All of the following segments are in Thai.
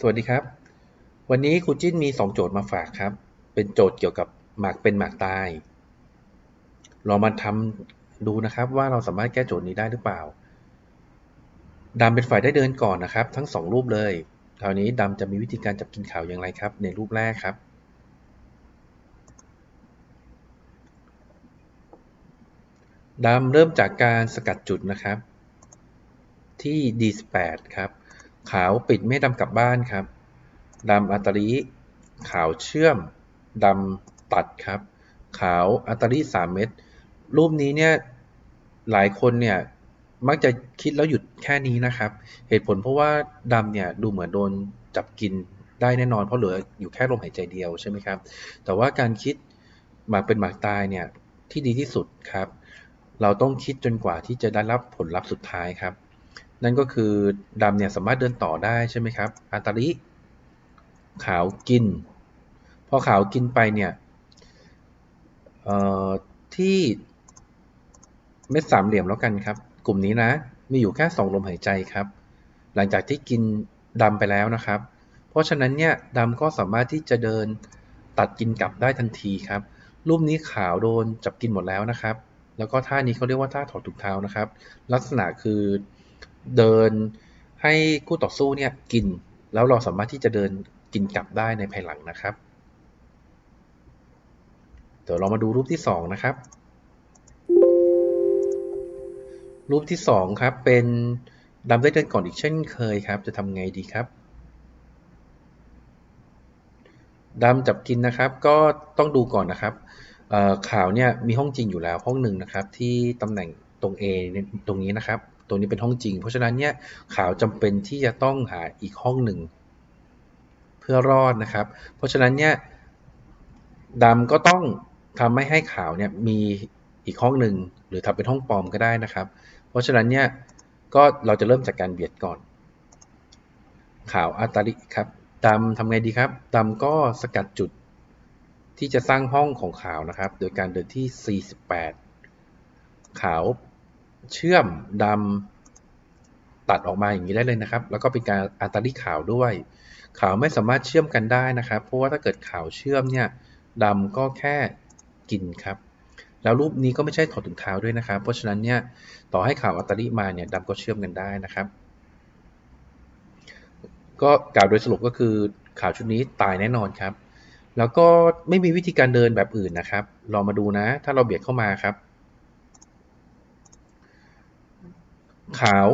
สวัสดีครับ วันนี้ครูจิ้นมี 2 โจทย์มาฝากครับ เป็นโจทย์เกี่ยวกับหมากเป็นหมากตาย เรามาทำดูนะครับว่าเราสามารถแก้โจทย์นี้ได้หรือเปล่าดำเป็นฝ่ายได้เดินก่อนนะครับ ทั้ง 2 รูปเลยคราวนี้ดำจะมีวิธีการจับกินข่าวอย่างไรครับ ในรูปแรกครับ ดำเริ่มจากการสกัดจุดนะครับ ที่ D18 ครับ ขาวปิดไม่ดำกลับบ้านครับดำอัตริขาวเชื่อมดำตัดครับ ขาวอัตริ3เม็ดรูปนี้เนี่ยหลายคนเนี่ยมักจะคิดแล้วหยุดแค่นี้นะครับ เหตุผลเพราะว่าดำเนี่ยดูเหมือนโดนจับกินได้แน่นอนเพราะเหลืออยู่แค่ลมหายใจเดียวใช่ไหมครับ แต่ว่าการคิดหมากเป็นหมากตายเนี่ยที่ดีที่สุดครับ เราต้องคิดจนกว่าที่จะได้รับผลลัพธ์สุดท้ายครับ นั่นก็คือดำเนี่ยสามารถเดินต่อได้ใช่ไหมครับอัตริขาวกิน พอขาวกินไปเนี่ยที่เม็ดสามเหลี่ยมแล้วกันครับ กลุ่มนี้นะ มีอยู่แค่สองลมหายใจครับ หลังจากที่กินดำไปแล้วนะครับ เพราะฉะนั้นเนี่ยดำก็สามารถที่จะเดินตัดกินกลับได้ทันทีครับ รูปนี้ขาวโดนจับกินหมดแล้วนะครับ แล้วก็ท่านี้เขาเรียกว่าท่าถอดถุงเท้านะครับ ลักษณะคือ เดินให้คู่ต่อสู้เนี่ยกิน แล้วเราสามารถที่จะเดินกินกลับได้ในภายหลังนะครับ เดี๋ยวเรามาดูรูปที่ 2 นะครับ รูปที่ 2 ครับ เป็นดำได้เดินก่อนอีกเช่นเคยครับ จะทำไงดีครับดำจับกินนะครับก็ต้องดูก่อนนะครับข่าวเนี่ยมีห้องจริงอยู่แล้วห้องหนึ่งนะครับ ที่ตำแหน่ง ตรง A ตรงนี้นะครับ ตรงนี้เป็นห้องจริง เพราะฉะนั้นเนี่ยข่าวจำเป็นที่จะต้องหาอีกห้องหนึ่ง เพื่อรอดนะครับ เพราะฉะนั้นเนี่ยดำก็ต้องทำให้ให้ข่าวเนี่ยมีอีกห้องหนึ่งหรือทำเป็นห้องปลอมก็ได้นะครับ เพราะฉะนั้นเนี่ยก็เราจะเริ่มจากการเบียดก่อนข่าวอัตริครับดำทำไงดีครับดำก็สกัดจุดที่จะสร้างห้องของขาวนะครับ โดยการเดินที่ 48 ขาว เชื่อมดำตัดออกมาอย่างนี้ได้เลยนะครับ แล้วก็เป็นการอัตริขาวด้วย ขาวไม่สามารถเชื่อมกันได้นะครับ เพราะว่าถ้าเกิดขาวเชื่อมเนี่ยดำก็แค่กินครับ แล้วรูปนี้ก็ไม่ใช่ถอดถุงเท้าด้วยนะครับ เพราะฉะนั้นเนี่ยต่อให้ขาวอัตริมาเนี่ยดำก็เชื่อมกันได้นะครับก็กล่าวโดยสรุปก็คือข่าวชุดนี้ตายแน่นอนครับ แล้วก็ไม่มีวิธีการเดินแบบอื่นนะครับ ลองมาดูนะ ถ้าเราเบียดเข้ามาครับ ขาว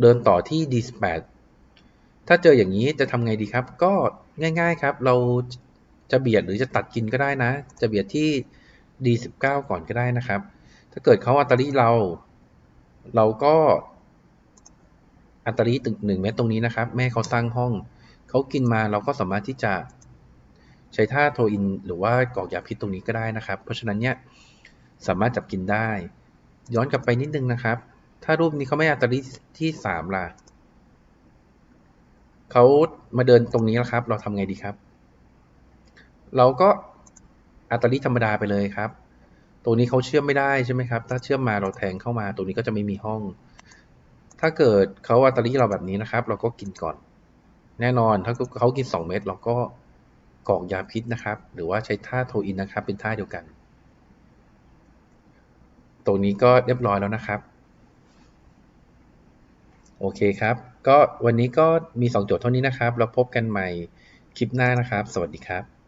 เดินต่อที่ D18 ถ้าเจออย่างนี้จะทำไงดีครับ ก็ง่าย ๆครับ เราจะเบียดหรือจะตัดกินก็ได้นะ จะเบียดที่ D19 ก่อนก็ได้นะครับ ถ้าเกิดเขาอัตริเรา เราก็อัตริตึงหนึ่งเมตรตรงนี้นะครับ แม่เขาสร้างห้อง เขากินมาเราก็สามารถที่จะใช้ท่าโทอิน หรือว่ากอกยาพิษตรงนี้ก็ได้นะครับ เพราะฉะนั้นเนี่ยสามารถจับกินได้ ย้อนกลับไปนิดนึงนะครับ ถ้ารูปนี้เขาไม่อัตริที่สามล่ะเขามาเดินตรงนี้แล้วครับ เราทำไงดีครับ เราก็อัตริธรรมดาไปเลยครับตรงนี้เขาเชื่อมไม่ได้ใช่ไหมครับ ถ้าเชื่อมมาเราแทงเข้ามาตรงนี้ก็จะไม่มีห้อง ถ้าเกิดเขาอัตริเราแบบนี้นะครับ เราก็กินก่อน แน่นอนถ้าเขากิน 2 เม็ดเราก็กอกยาพิษนะครับ หรือว่าใช้ท่าโทอินนะครับ เป็นท่าเดียวกัน ตรงนี้ก็เรียบร้อยแล้วนะครับ โอเคครับ ก็วันนี้ก็มี 2 โจทย์เท่านี้นะครับ เราพบกันใหม่คลิปหน้านะครับ สวัสดีครับ